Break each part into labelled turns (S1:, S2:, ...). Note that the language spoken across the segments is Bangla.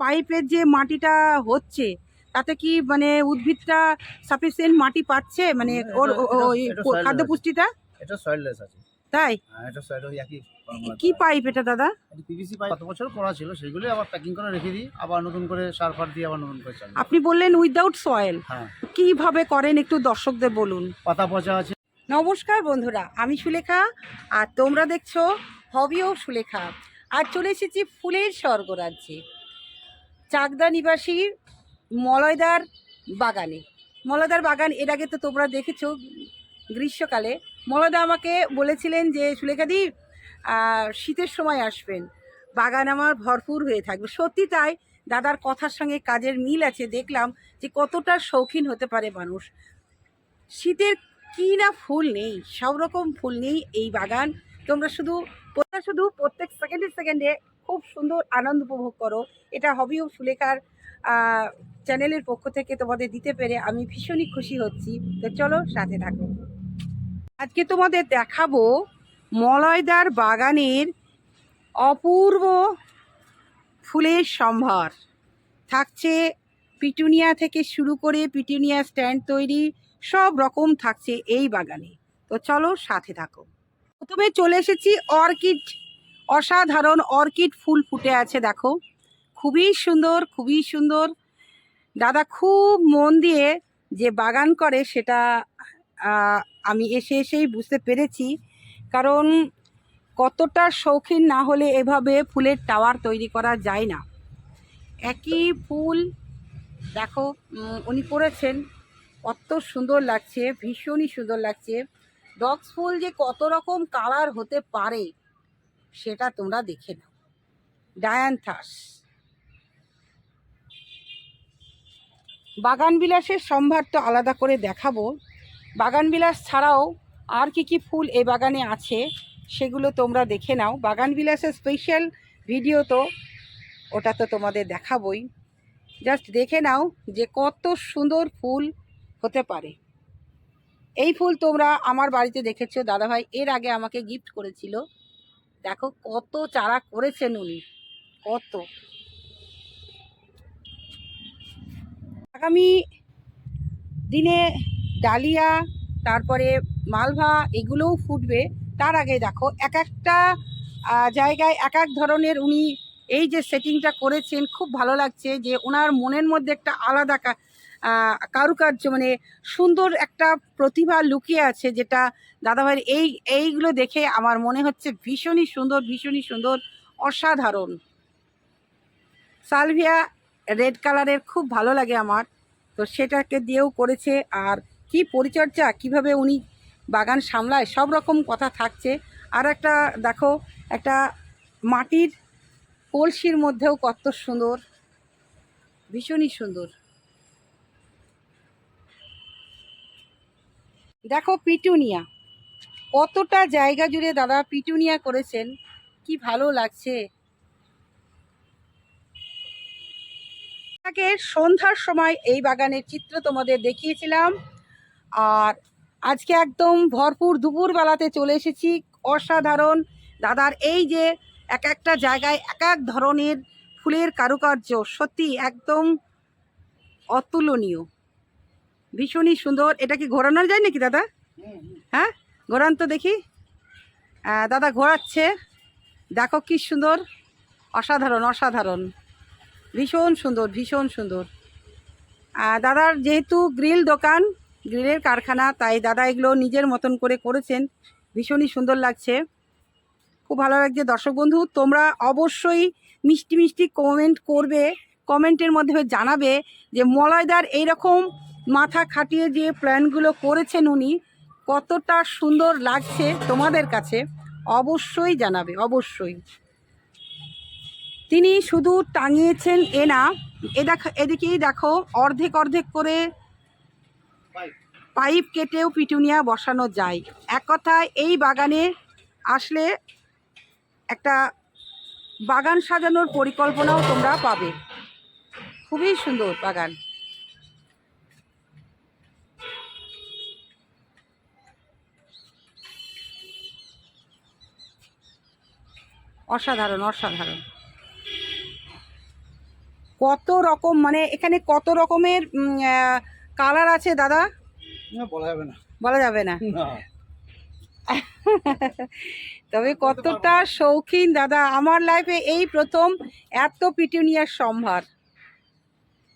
S1: পাইপের যে মাটিটা হচ্ছে তাতে কি মানে উদ্ভিদটা সাফিসিয়েন্ট মাটি পাচ্ছে? মানে ওর ও- ও- খাদ্য পুষ্টিটা?
S2: এটা সয়েললেস আছে।
S1: তাই?
S2: হ্যাঁ এটা সয়েল একই
S1: কি পাইপ এটা দাদা?
S2: পিভিসি পাইপ কত বছর করা ছিল? সেগুলো আবার প্যাকিং করে রেখে দিই আবার নতুন করে সার ফার দিয়ে আবার নতুন করে চালু
S1: আপনি বললেন উইদাউট সয়েল
S2: হ্যাঁ।
S1: কীভাবে করেন একটু দর্শকদের বলুন?
S2: পাতা পচা আছে।
S1: নমস্কার বন্ধুরা আমি সুলেখা আর তোমরা দেখছ হবিও সুলেখা। আর চলে এসেছি ফুলের স্বর্গরাজ্যে চাকদা নিবাসী মলয়দার বাগানে। মলয়দার বাগান, এর আগে তো তোমরা দেখেছ গ্রীষ্মকালে। মলয়দা আমাকে বলেছিলেন যে সুলেখাদি শীতের সময় আসবেন। বাগান আমার ভরপুর হয়ে থাকবে। সত্যি তাই, দাদার কথার সঙ্গে কাজের মিল আছে, দেখলাম যে কতটা শৌখিন হতে পারে মানুষ। শীতের কি না ফুল নেই, সব রকম ফুল নেই এই বাগান। তোমরা শুধু শুধু প্রত্যেক সেকেন্ডে সেকেন্ডে খুব সুন্দর আনন্দ উপভোগ করো। এটা হবি ও সুলেখার চ্যানেলের পক্ষ থেকে তোমাদের দিতে পেরে আমি ভীষণই খুশি হচ্ছি। তো চলো সাথে থাকো। আজকে তোমাদের দেখাবো মলয়দার বাগানের অপূর্ব ফুলের সম্ভার। থাকছে পিটুনিয়া থেকে শুরু করে পিটুনিয়া স্ট্যান্ড তৈরি সব রকম থাকছে এই বাগানে। তো চলো সাথে থাকো। প্রথমে চলে এসেছি অর্কিড অসাধারণ অর্কিড ফুল ফুটে আছে, দেখো। খুবই সুন্দর খুবই সুন্দর। দাদা খুব মন দিয়ে যে বাগান করে সেটা আমি এসে এসেই বুঝতে পেরেছি। কারণ কতটা শৌখিন না হলে এভাবে ফুলের টাওয়ার তৈরি করা যায় না। একই ফুল, দেখো উনি করেছেন। কত সুন্দর লাগছে, ভীষণই সুন্দর লাগছে। ডগস ফুল যে কত রকম কালার হতে পারে সেটা তোমরা দেখে নাও। ডায়ান্থাস বাগান বিলাসের সম্ভার তো আলাদা করে দেখাবো। বাগান বিলাস ছাড়াও আর কি কি ফুল এই বাগানে আছে সেগুলো তোমরা দেখে নাও। বাগান বিলাসের স্পেশাল ভিডিও তো ওটা তো তোমাদের দেখাবই। জাস্ট দেখে নাও যে কত সুন্দর ফুল হতে পারে। এই ফুল তোমরা আমার বাড়িতে দেখেছ, দাদাভাই। এর আগে আমাকে গিফট করেছিল। দেখো কত চারা করেছেন উনি। কত। আগামী দিনে ডালিয়া, তারপরে মালভা এগুলোও ফুটবে। তার আগে দেখো এক একটা জায়গায় এক এক ধরনের উনি এই যে সেটিংটা করেছেন, খুব ভালো লাগছে যে ওনার মনের মধ্যে একটা আলাদা কারুকার্য মানে সুন্দর একটা প্রতিভা লুকিয়ে আছে যেটা দাদাভাইয়ের এই, এইগুলো দেখে আমার মনে হচ্ছে ভীষণই সুন্দর ভীষণই সুন্দর, অসাধারণ। সালভিয়া রেড কালারের খুব ভালো লাগে আমার, তো সেটাকে দিয়েও করেছে। আর কি পরিচর্যা, কীভাবে উনি বাগান সামলায়, সব রকম কথা থাকছে। আর একটা, দেখো, একটা মাটির কলসির মধ্যেও কত সুন্দর, ভীষণই সুন্দর। দেখো পিটুনিয়া। কতটা জায়গা জুড়ে দাদা পিটুনিয়া করেছেন। কি ভালো লাগছে। আগে সন্ধ্যার সময় এই বাগানের চিত্র তোমাদের দেখিয়েছিলাম। আর আজকে একদম ভরপুর দুপুরবেলাতে চলে এসেছি। অসাধারণ। দাদার এই যে এক একটা জায়গায় এক এক ধরনের ফুলের কারুকার্য সত্যি একদম অতুলনীয়। ভীষণই সুন্দর। এটা কি ঘোরানো যায় নাকি দাদা? হ্যাঁ ঘোরান তো দেখি। দাদা ঘোরাচ্ছে। দেখো কি সুন্দর। অসাধারণ অসাধারণ। ভীষণ সুন্দর ভীষণ সুন্দর। দাদার যেহেতু গ্রিল দোকান গ্রিলের কারখানা তাই দাদা এগুলো নিজের মতন করে করেছেন। ভীষণই সুন্দর লাগছে। খুব ভালো লাগছে। দর্শক বন্ধু তোমরা অবশ্যই মিষ্টি মিষ্টি কমেন্ট করবে। কমেন্টের মধ্যে জানাবে যে মলয়দার এইরকম মাথা খাটিয়ে যে প্ল্যানগুলো করেছেন উনি, কতটা সুন্দর লাগছে তোমাদের কাছে অবশ্যই জানাবে, অবশ্যই। তিনি শুধু টাঙিয়েছেন এ না, এ দেখ, এদিকেই দেখো, অর্ধেক অর্ধেক করে
S2: পাইপ
S1: কেটেও পিটুনিয়া বসানো যায়। এক কথায় এই বাগানে আসলে একটা বাগান সাজানোর পরিকল্পনাও তোমরা পাবে। খুবই সুন্দর বাগান। অসাধারণ অসাধারণ। কত রকম মানে এখানে কত রকমের কালার আছে দাদা?
S2: বলা যাবে না।
S1: বলা যাবে না। তবে কতটা শৌখিন দাদা আমার লাইফে এই প্রথম এত পিটুনিয়ার সম্ভার।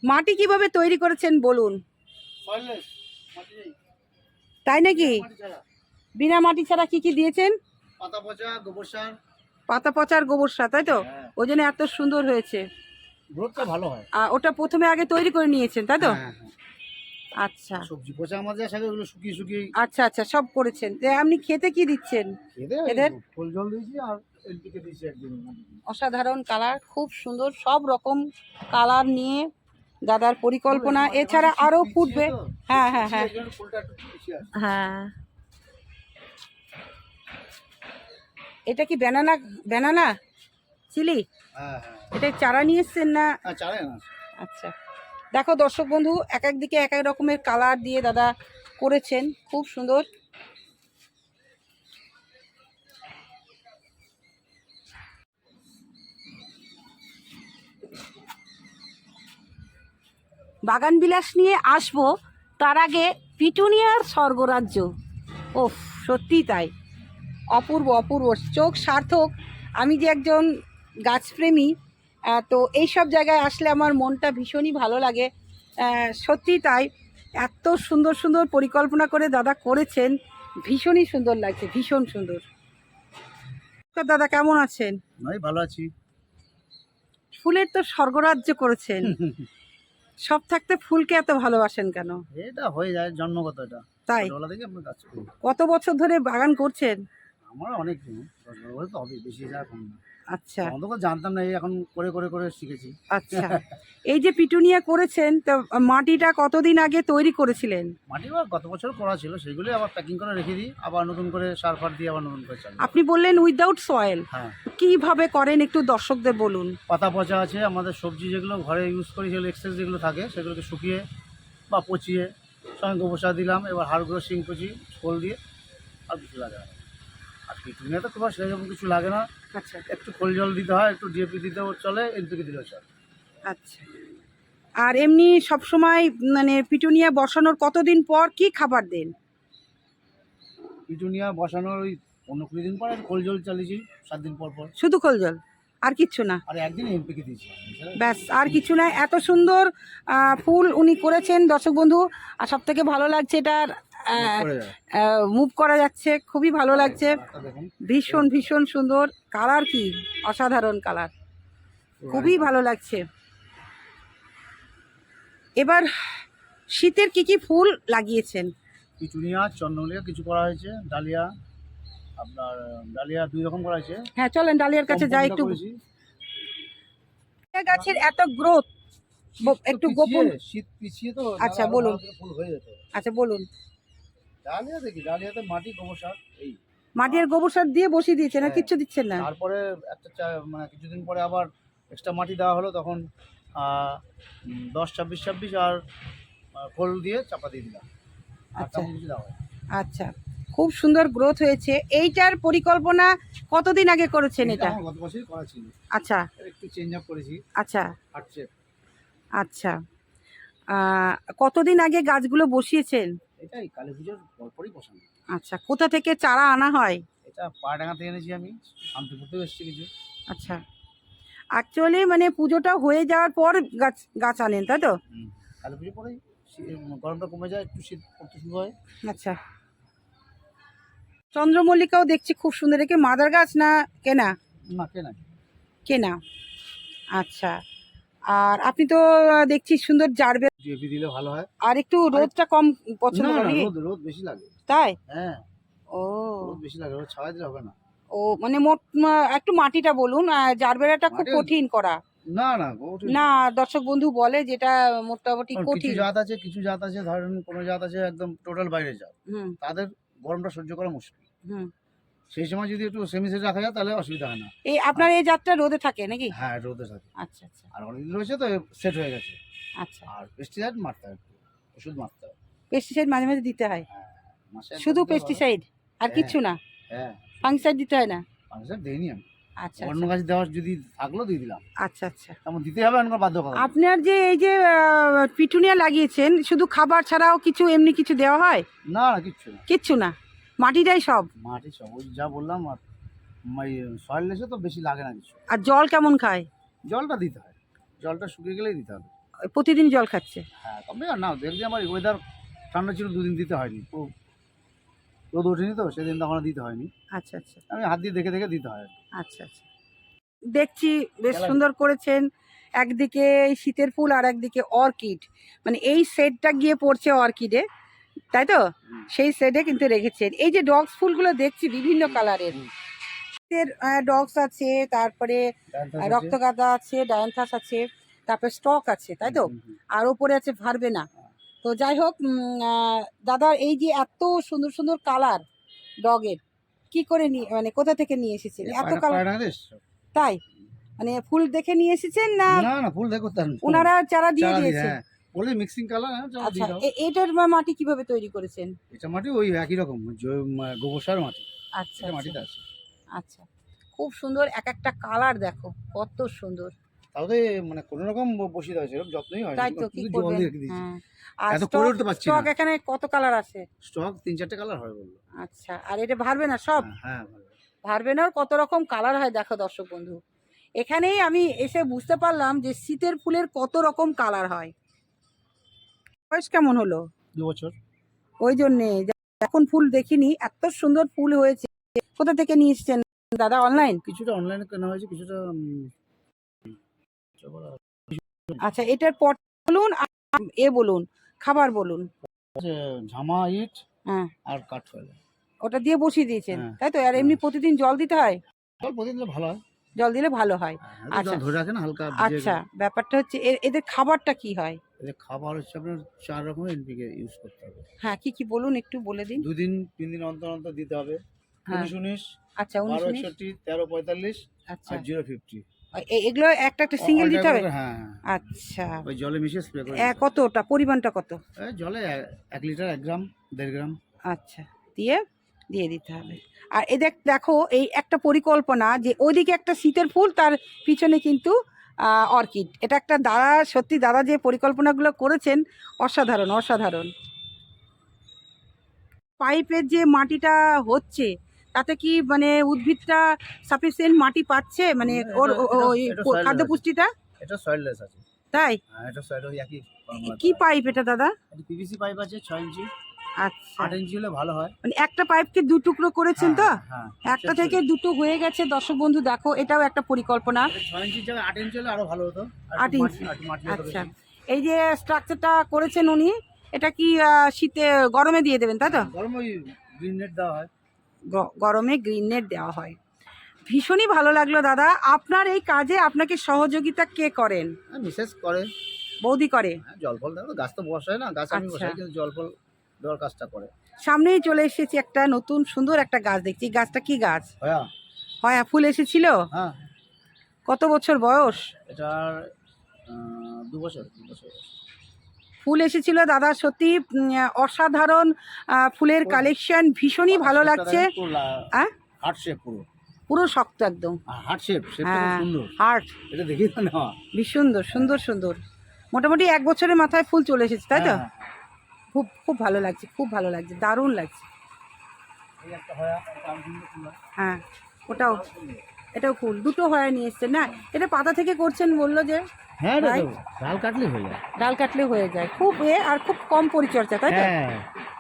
S1: মাটি কীভাবে তৈরি করেছেন বলুন? তাই নাকি? বিনা মাটি ছাড়া কি কি দিয়েছেন?
S2: পাতা পচা গোবর সার।
S1: পাতা পচার গোবর সার তাই তো?
S2: হ্যাঁ।
S1: ওই জন্য এত সুন্দর হয়েছে।
S2: গ্রোথটা ভালো হয়।
S1: আর ওটা প্রথমে আগে তৈরি করে নিয়েছেন তাই তো?
S2: হ্যাঁ, হ্যাঁ।
S1: আচ্ছা।
S2: সবজি পচা আমাদের সাথে ওগুলো শুকিয়ে শুকিয়ে
S1: আচ্ছা আচ্ছা সব করেছেন। আপনি খেতে কি দিচ্ছেন? এদের?
S2: ফুল জল দিয়েছি আর এলপিকে দিয়েছি একদিন।
S1: অসাধারণ কালার খুব সুন্দর সব রকম কালার নিয়ে দাদার পরিকল্পনা। এছাড়া আরও ফুটবে। হ্যাঁ হ্যাঁ হ্যাঁ। হ্যাঁ। এটা কি ব্যানানা ব্যানানা চিলি এটা চারা নিয়ে এসছেন না?
S2: হ্যাঁ না
S1: আচ্ছা। দেখো দর্শক বন্ধু এক এক দিকে এক এক রকমের কালার দিয়ে দাদা করেছেন। খুব সুন্দর। বাগান বিলাস নিয়ে আসব তার আগে পিটুনিয়ার স্বর্গরাজ্য। ও সত্যি তাই। অপূর্ব অপূর্ব। চোখ সার্থক। আমি যে একজন গাছপ্রেমী তো এই সব জায়গায় আসলে আমার মনটা ভীষণই ভালো লাগে। সত্যি তাই। এত সুন্দর সুন্দর পরিকল্পনা করে দাদা করেছেন। ভীষণই সুন্দর লাগছে ভীষণ সুন্দর। দাদা কেমন আছেন?
S2: ভালো আছি।
S1: ফুলের তো স্বর্গরাজ্য করেছেন। সব থাকতে ফুলকে এত ভালোবাসেন কেন?
S2: এটা হয়ে যায় জন্মগত এটা।
S1: তাই? কত বছর ধরে বাগান করছেন?
S2: আমার অনেক দিন দশ বারো বছর তো হবে বেশি যা কম না।
S1: আচ্ছা।
S2: তো জানতাম না এই এখন করে করে করে শিখেছি।
S1: আচ্ছা। এই যে পিটুনিয়া করেছেন তো মাটিটা কতদিন আগে তৈরি করেছিলেন?
S2: মাটি গত বছর করা ছিল সেগুলি আবার প্যাকিং করে রেখে দিই আবার নতুন করে সার ফার দিয়ে আবার নতুন করে চালু
S1: আপনি বললেন উইদাউট সয়েল
S2: হ্যাঁ।
S1: কীভাবে করেন একটু দর্শকদের বলুন?
S2: পাতা পচা আছে আমাদের সবজি যেগুলো ঘরে ইউজ করি এক্সেস যেগুলো থাকে সেগুলোকে শুকিয়ে বা পচিয়ে সঙ্গে গোবর সার দিলাম এবার হাড়গুলো শিং পচি খোল দিয়ে আর কিছু তো তোমার সেরকম কিছু লাগে না।
S1: আচ্ছা।
S2: একটু খোল জল দিতে হয় একটু ডিএপি দিতেও চলে এনপিকে দিলেও চলে।
S1: আচ্ছা। আর এমনি সব সময় মানে পিটুনিয়া বসানোর কতদিন পর কি খাবার দেন?
S2: পিটুনিয়া বসানোর ওই পনেরো কুড়ি দিন পর খোল জল চালিয়েছি সাত দিন পর পর।
S1: শুধু খোল জল? আর কিচ্ছু না?
S2: আর একদিন এনপিকে দিয়েছি
S1: ব্যাস আর কিছু না এত সুন্দর ফুল উনি করেছেন দর্শক বন্ধু আর সব থেকে ভালো লাগছে এটার। মুভ করা যাচ্ছে। খুবই ভালো লাগছে। ভীষণ ভীষণ সুন্দর। কালার কি? অসাধারণ কালার খুবই ভালো লাগছে। এবার শীতের কি কি ফুল লাগিয়েছেন?
S2: পিটুনিয়া চন্দ্রমল্লিকা কিছু করা হয়েছে। ডালিয়া আপনার ডালিয়া দুই রকম করা হয়েছে।
S1: হ্যাঁ চলেন ডালিয়ার কাছে যাই একটু। গাছের এত গ্রোথ একটু গোপন
S2: শীত পিছিয়ে তো
S1: আচ্ছা, বলুন। আচ্ছা বলুন।
S2: ডালিয়া দেখি ডালিয়াতে মাটি গোবর সার এই।
S1: মাটি আর গোবর সার দিয়ে বসিয়ে দিয়েছেন আর
S2: হ্যাঁ।
S1: কিচ্ছু দিচ্ছেন না?
S2: তারপরে একটা চা- মানে কিছুদিন পরে আবার এক্সট্রা মাটি দেওয়া হলো তখন আহ, উম, দশ ছাব্বিশ ছাব্বিশ আর আহ, খোল দিয়ে চাপা দিয়ে দিলাম। আর
S1: আচ্ছা।
S2: তেমন কিছু দেওয়া হয়
S1: আচ্ছা। খুব সুন্দর গ্রোথ হয়েছে। এইটার পরিকল্পনা কতদিন আগে করেছেন
S2: এটা
S1: এটা?
S2: আমার গত বছরই করা ছিল।
S1: আচ্ছা।
S2: এর একটু চেঞ্জ আপ করেছি।
S1: আচ্ছা।
S2: হাঁটছে।
S1: আচ্ছা। আহ, কতদিন আগে গাছগুলো বসিয়েছেন?
S2: এটাই কালী পুজোর পরপরই পছন্দ
S1: আচ্ছা কোথা থেকে চারা আনা হয়?
S2: এটা পাড়াডাঙ্গা থেকে এনেছি আমি শান্তিপুর থেকে এসেছি কিছু।
S1: আচ্ছা। অ্যাকচুয়ালি মানে পুজোটা হয়ে যাওয়ার পর গাছ গাছ আনেন তাই তো?
S2: কালী পুজো পরেই শী- গরমটা কমে যায় একটু শীত পড়তে শুরু হয়।
S1: আচ্ছা। চন্দ্রমল্লিকাও দেখছি খুব সুন্দর। একে মাদার গাছ না কেনা?
S2: না কেনা।
S1: কেনা। আচ্ছা। আর আপনি তো দেখছি সুন্দর জারবে
S2: দিলে ভালো হয়।
S1: আর একটু রোদটা কম পছন্দ নাকি?
S2: রোদ রোদ বেশি লাগে।
S1: তাই?
S2: হ্যাঁ।
S1: ও।
S2: রোদ বেশি লাগে রোদ ছাওয়া দিলে হবে না।
S1: ও মানে মোট একটু মাটিটা বলুন জারবেরাটা খুব কঠিন করা।
S2: না না
S1: না দর্শক বন্ধু বলে যেটা মোটামুটি
S2: কারণ কিছু
S1: কঠিন।
S2: জাত আছে কিছু জাত আছে ধরেন কোনো জাত আছে একদম টোটাল বাইরে জাত।
S1: হুম।
S2: তাদের গরমটা সহ্য করা মুশকিল।
S1: হুম।
S2: সেই সময় যদি একটু সেমি সেট রাখা যায় তাহলে অসুবিধা হয় না।
S1: এই আপনার এই জাতটা রোদে থাকে নাকি?
S2: হ্যাঁ রোদে সাথে
S1: আচ্ছা আচ্ছা।
S2: আর অনেকদিন রয়েছে তো সেট হয়ে গেছে।
S1: আচ্ছা।
S2: আর পেস্টিসাইড মারতে হয় ওষুধ মারতে হয়।
S1: পেস্টিসাইড মাঝে মাঝে দিতে হয়?
S2: হ্যাঁ
S1: শুধু পেস্টিসাইড আর
S2: হ্যাঁ।
S1: কিচ্ছু না?
S2: হ্যাঁ।
S1: ফাঙ্গিসাইড দিতে হয় না?
S2: ফাঙ্গিসাইড দেইনি আমি।
S1: আচ্ছা
S2: অন্য
S1: আচ্ছা
S2: গাছ দেওয়ার যদি থাকলেও দিয়ে দিলাম।
S1: আচ্ছা আচ্ছা।
S2: তেমন দিতে হবে কোনো বাধ্যকতা নেই।
S1: আপনার যে এই যে পিটুনিয়া লাগিয়েছেন শুধু খাবার ছাড়াও কিছু এমনি কিছু দেওয়া হয়?
S2: না না কিচ্ছু না।
S1: কিচ্ছু না? মাটিটাই সব।
S2: মাটি সব ওই যা বললাম আর সয়েল লেসে তো বেশি লাগে না কিছু।
S1: আর জল কেমন খায়?
S2: জলটা দিতে হয়। জলটা শুকিয়ে গেলেই দিতে হবে।
S1: প্রতিদিন জল খাচ্ছে?
S2: হ্যাঁ তবে না দেখছি আমার ওয়েদার ঠান্ডা ছিল দুদিন দিতে হয়নি। রোদ ওঠেনি তো সেদিন তখন দিতে হয়নি।
S1: আচ্ছা আচ্ছা।
S2: আমি হাত দিয়ে দেখে দেখে দিতে হয়।
S1: আচ্ছা আচ্ছা। দেখছি বেশ সুন্দর করেছেন। একদিকে শীতের ফুল আর একদিকে অর্কিড। মানে এই সেটটা গিয়ে পড়ছে অর্কিডে। তাই তো? সেই সেটে কিন্তু রেখেছেন। এই যে ডগস ফুলগুলো দেখছি বিভিন্ন কালারের। ডগস আছে তারপরে রক্তগাঁদা আছে ডায়ান্থাস আছে তারপরে স্টক আছে তাই তো? আর ওপরে আছে ভারবেনা। তো যাই হোক দাদার এই যে এত সুন্দর সুন্দর কালার ডগের কি করে নিয়ে মানে কোথা থেকে নিয়ে এসেছেন? এত কালার তাই? মানে ফুল দেখে নিয়ে এসেছেন না
S2: না না ফুল দেখো
S1: ওনারা চারা দিয়ে
S2: চারা দিয়ে,
S1: দিয়েছেন?
S2: হ্যাঁ। বলে মিক্সিং কালার হ্যাঁ
S1: আচ্ছা
S2: দাও।
S1: এ- এটার মাটি কীভাবে তৈরি করেছেন?
S2: এটা মাটি ওই একই রকম গোবর সার মাটি।
S1: আচ্ছা আচ্ছা,
S2: মাটিতে আছে।
S1: আচ্ছা খুব সুন্দর এক একটা কালার দেখো কত সুন্দর।
S2: তাহলে মানে কোনো রকম বসিয়ে দেওয়া সেরকম যত্নই হয়
S1: তাই তো কি করবেন? হ্যাঁ। আর স্টক স্টক এখানে কত কালার আছে?
S2: স্টক তিন চারটে কালার হয় বলল।
S1: আচ্ছা আর এটা ভারবে না সব?
S2: হ্যাঁ, হ্যাঁ ভালো।
S1: ভারবেনার কত রকম কালার হয় দেখো দর্শক বন্ধু। এখানেই আমি এসে বুঝতে পারলাম যে শীতের ফুলের কত রকম কালার হয়। বয়স কেমন হলো?
S2: দু বছর।
S1: ওই জন্যে এখন ফুল দেখিনি এত সুন্দর ফুল হয়েছে। কোথা থেকে নিয়ে এসেছেন দাদা অনলাইন
S2: কিছুটা অনলাইনে কেনা হয়েছে কিছুটা
S1: আচ্ছা এটার পট বলুন আর এ বলুন খাবার বলুন।
S2: ঝামা ইট
S1: হ্যাঁ।
S2: আর কাঠ
S1: ওটা দিয়ে বসিয়ে দিয়েছেন
S2: হ্যাঁ।
S1: তাই তো? আর এমনি প্রতিদিন জল দিতে হয়?
S2: জল প্রতিদিন দিলে ভালো হয়।
S1: জল দিলে ভালো হয়।
S2: হ্যাঁ,
S1: আচ্ছা।
S2: ধরে রাখে না হালকা
S1: আচ্ছা ব্যাপারটা হচ্ছে এ- এদের খাবারটা কি হয়?
S2: এদের খাবার হচ্ছে আপনার চার রকমের এনপিকে ইউজ করতে হবে।
S1: হ্যাঁ কি কি বলুন একটু বলে দিন।
S2: দুদিন তিন দিন অন্তর অন্তর দিতে হবে।
S1: হ্যাঁ।
S2: উনিশ উনিশ
S1: আচ্ছা উনিশ
S2: বারো একষট্টি তেরো পঁয়তাল্লিশ
S1: আচ্ছা।
S2: আর জিরো ফিফটি।
S1: এ- এগুলো একটা একটা সিঙ্গেল দিতে হবে?
S2: হ্যাঁ হ্যাঁ।
S1: আচ্ছা।
S2: ওই জলে মিশিয়ে স্প্রে করে
S1: কতটা? পরিমাণটা কত?
S2: জলে এক- লিটার এক গ্রাম দেড় গ্রাম।
S1: আচ্ছা দিয়ে দিয়ে দিতে হবে। আর এদের দেখো এই একটা পরিকল্পনা যে ওইদিকে একটা শীতের ফুল তার পিছনে কিন্তু অর্কিড। এটা একটা দাদা সত্যি দাদা যে পরিকল্পনাগুলো করেছেন অসাধারণ অসাধারণ। পাইপের যে মাটিটা হচ্ছে তাতে কি মানে উদ্ভিদটা সাফিসিয়েন্ট মাটি পাচ্ছে? মানে
S2: এটা-
S1: ওর খাদ্য পুষ্টিটা?
S2: এটা সয়েললেস আছে।
S1: তাই?
S2: হ্যাঁ এটা সয়েল
S1: কি পাইপ এটা দাদা?
S2: পিভিসি পাইপ আছে ছয় ইঞ্চি।
S1: আচ্ছা।
S2: আট ইঞ্চি হলে ভালো হয়।
S1: মানে একটা পাইপকে দু টুকরো করেছেন তো?
S2: হ্যাঁ
S1: একটা থেকে দুটো হয়ে গেছে। দর্শক বন্ধু দেখো এটাও একটা পরিকল্পনা।
S2: ছয় ইঞ্চির জায়গায় আট ইঞ্চি হলে আরও ভালো হতো।
S1: আট ইঞ্চি।
S2: একটু মাটি হতো
S1: আচ্ছা এই যে স্ট্রাকচারটা করেছেন উনি এটা কি শীতে গরমে দিয়ে দেবেন তাই তো?
S2: গরম গ্রিন নেট দেওয়া হয়।
S1: গরমে গ্রিন নেট দেওয়া হয়। ভীষণই ভালো লাগল দাদা। আপনার এই কাজে আপনাকে সহযোগিতা কে করেন?
S2: হ্যাঁ মিসেস করে।
S1: বৌদি করে?
S2: হ্যাঁ জল ফল গাছ তো বসায় না গাছ আমি
S1: আচ্ছা।
S2: বসাই কিন্তু জল ফল দেওয়ার কাজটা করে।
S1: সামনেই চলে এসেছি একটা নতুন সুন্দর একটা গাছ দেখছি। গাছটা কি গাছ?
S2: হ্যাঁ।
S1: হয় ফুল এসেছিল?
S2: হ্যাঁ।
S1: কত বছর বয়স?
S2: এটার দু বছর দু বছর
S1: ফুল এসেছিল দাদা সত্যি অসাধারণ ফুলের কালেকশন ভীষণই ভালো লাগছে। হ্যাঁ?
S2: পুরো।
S1: পুরো শক্ত একদম।
S2: হার্ট শেপ
S1: হ্যাঁ
S2: সুন্দর।
S1: হার্ট।
S2: এটা দেখি না
S1: বেশ সুন্দর সুন্দর সুন্দর। মোটামুটি এক বছরের মাথায় ফুল চলে এসেছে তাই তো?
S2: হ্যাঁ,
S1: খুব খুব ভালো লাগছে খুব ভালো লাগছে দারুণ লাগছে।
S2: হয়া,
S1: ওটাও এটাও ফুল দুটো হয়ে নিয়ে এসছে। না এটা পাতা থেকে করছেন বলল যে
S2: হ্যাঁ ডাল কাটলে হয়ে যায়।
S1: ডাল কাটলে হয়ে যায়। খুব এ আর খুব কম পরিচর্যা তাই তো?
S2: হ্যাঁ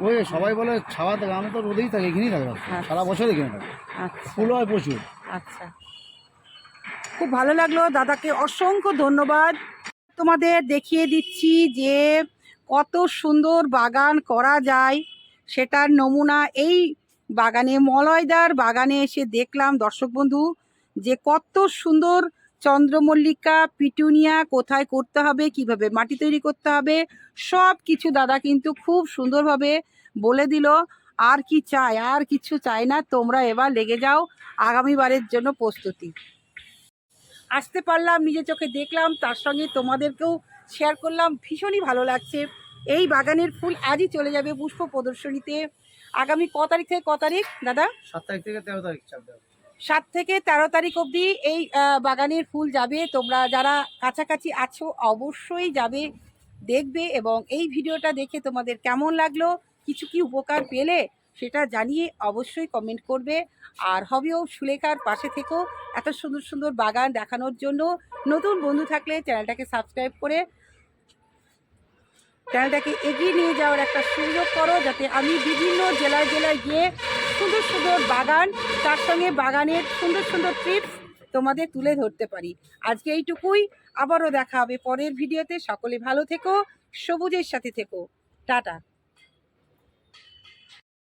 S2: ওই সবাই বলে ছাওয়া থাকে আমি তো রোদেই থাকি এখানেই থাকি
S1: আচ্ছা।
S2: সারা বছর এখানে থাকি।
S1: আচ্ছা।
S2: ফুল হয় প্রচুর।
S1: আচ্ছা। খুব ভালো লাগল দাদাকে অসংখ্য ধন্যবাদ। তোমাদের দেখিয়ে দিচ্ছি যে কত সুন্দর বাগান করা যায়, সেটার নমুনা এই বাগানে, মলয়দার বাগানে এসে দেখলাম। দর্শক বন্ধু, যে কত সুন্দর চন্দ্রমল্লিকা, পিটুনিয়া কোথায় করতে হবে, কীভাবে মাটি তৈরি করতে হবে, সব কিছু দাদা কিন্তু খুব সুন্দরভাবে বলে দিল। আর কি চাই, আর কিছু চাই না, তোমরা এবার লেগে যাও, আগামীবারের জন্য প্রস্তুতি। আসতে পারলাম নিজে চোখে দেখলাম, তার সঙ্গে তোমাদেরকেও শেয়ার করলাম ভীষণই ভালো লাগছে। এই বাগানের ফুল আজই চলে যাবে পুষ্প প্রদর্শনীতে। আগামী ক তারিখ থেকে ক তারিখ? দাদা?
S2: সাত তারিখ থেকে তেরো তারিখ
S1: সাত থেকে তেরো তারিখ অবধি এই বাগানের ফুল যাবে। তোমরা যারা কাছাকাছি আছো অবশ্যই যাবে দেখবে এবং এই ভিডিওটা দেখে তোমাদের কেমন লাগল? কিছু কি উপকার পেলে? সেটা জানিয়ে অবশ্যই কমেন্ট করবে। আর হবেও সুলেখার পাশে থেকেও এত সুন্দর সুন্দর বাগান দেখানোর জন্য নতুন বন্ধু থাকলে চ্যানেলটাকে সাবস্ক্রাইব করে চ্যানেলটাকে এগিয়ে নিয়ে যাওয়ার একটা সুযোগ করো যাতে আমি বিভিন্ন জেলায় জেলায় গিয়ে সুন্দর সুন্দর বাগান, তার সঙ্গে বাগানের সুন্দর সুন্দর টিপস তোমাদের তুলে ধরতে পারি। আজকে এইটুকুই, আবারও দেখা হবে পরের ভিডিওতে সকলে ভালো থেকো, সবুজের সাথে থেকো। টাটা।